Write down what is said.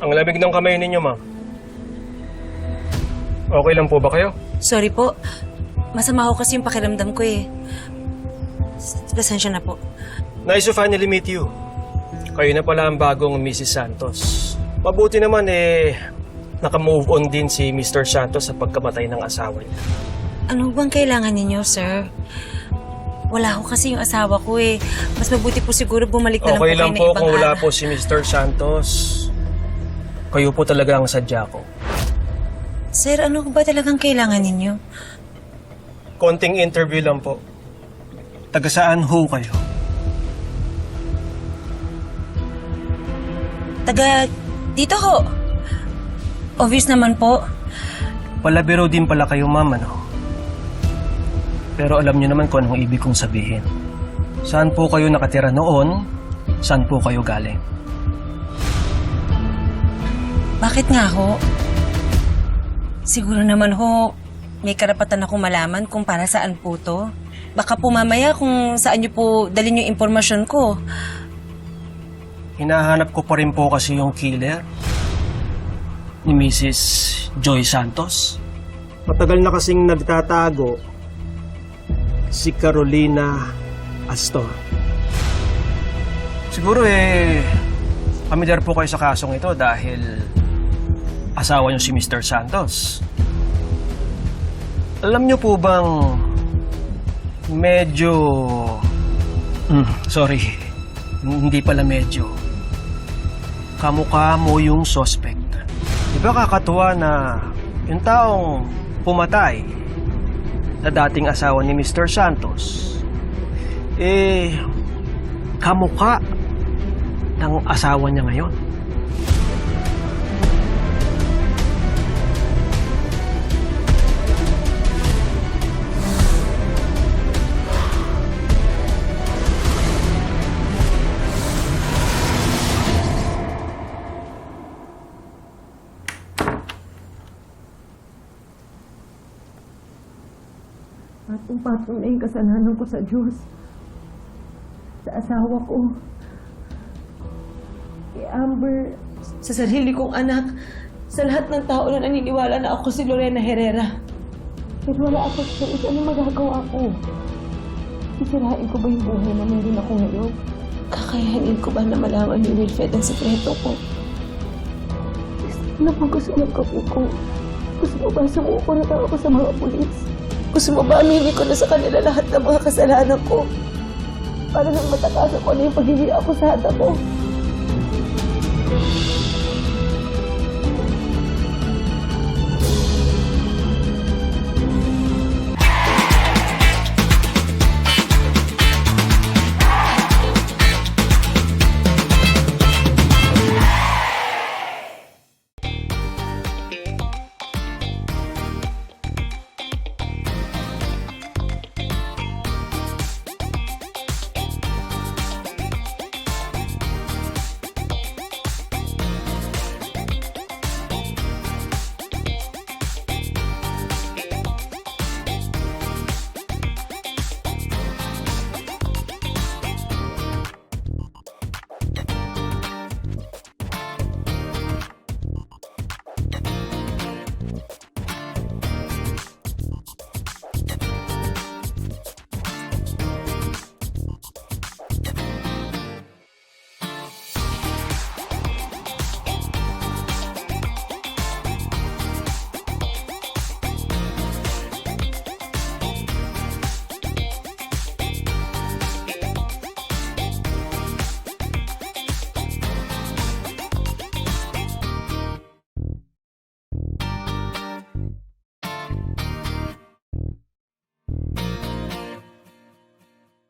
Ang lamig ng kamay ninyo, ma'am. Okay lang po ba kayo? Sorry po. Masama ho kasi yung pakiramdam ko eh. S- Pasensya na po. Nice to finally meet you. Kayo na pala ang bagong Mrs. Santos. Mabuti naman eh, naka-move on din si Mr. Santos sa pagkamatay ng asawa niya. Ano bang kailangan ninyo, sir? Wala ho kasi yung asawa ko eh. Mas mabuti po siguro bumalik na lang Okay po lang kayo po ng ibang kung wala araw. po si Mr. Santos. Kayo po talaga ang sadya ko. Sir, ano ba talagang kailangan ninyo? Konting interview lang po. Taga saan ho kayo? Taga dito ho. Obvious naman po. Palabiro din pala kayo, ma'am, ano? Pero alam niyo naman kung anong ibig kong sabihin. Saan po kayo nakatira noon? Saan po kayo galing? Bakit nga ho? Siguro naman ho, may karapatan akong malaman kung para saan po to. Baka po mamaya kung saan niyo po dalhin yung impormasyon ko. Hinahanap ko pa rin po kasi yung killer ni Mrs. Joy Santos. Matagal na kasing nagtatago si Carolina Astor. Siguro eh, familiar po kayo sa kasong ito dahil asawa niyo si Mr. Santos. Alam niyo po bang medyo... Hmm, sorry, hindi pala medyo kamukha mo yung suspect. Di ba kakatuwa na yung taong pumatay na dating asawa ni Mr. Santos, eh, kamukha ng asawa niya ngayon. Patong-patong na yung kasalanan ko sa Diyos. Sa asawa ko. Kay Amber. Sa sarili kong anak. Sa lahat ng tao na naniniwala na ako si Lorena Herrera. Pero wala ako sa isa. Ano magagawa ko? Sisirain ko ba yung buhay na meron ako ngayon? Kakayanin ko ba na malaman ni Wilfred ang sekreto ko? Ano bang gusto ng kapit ko? Gusto mo ba sumuko na ako sa mga pulis? Gusto mo ba aminin ko na sa kanila lahat ng mga kasalanan ko? Para nang matakasan ko na yung pagiging akusada ko.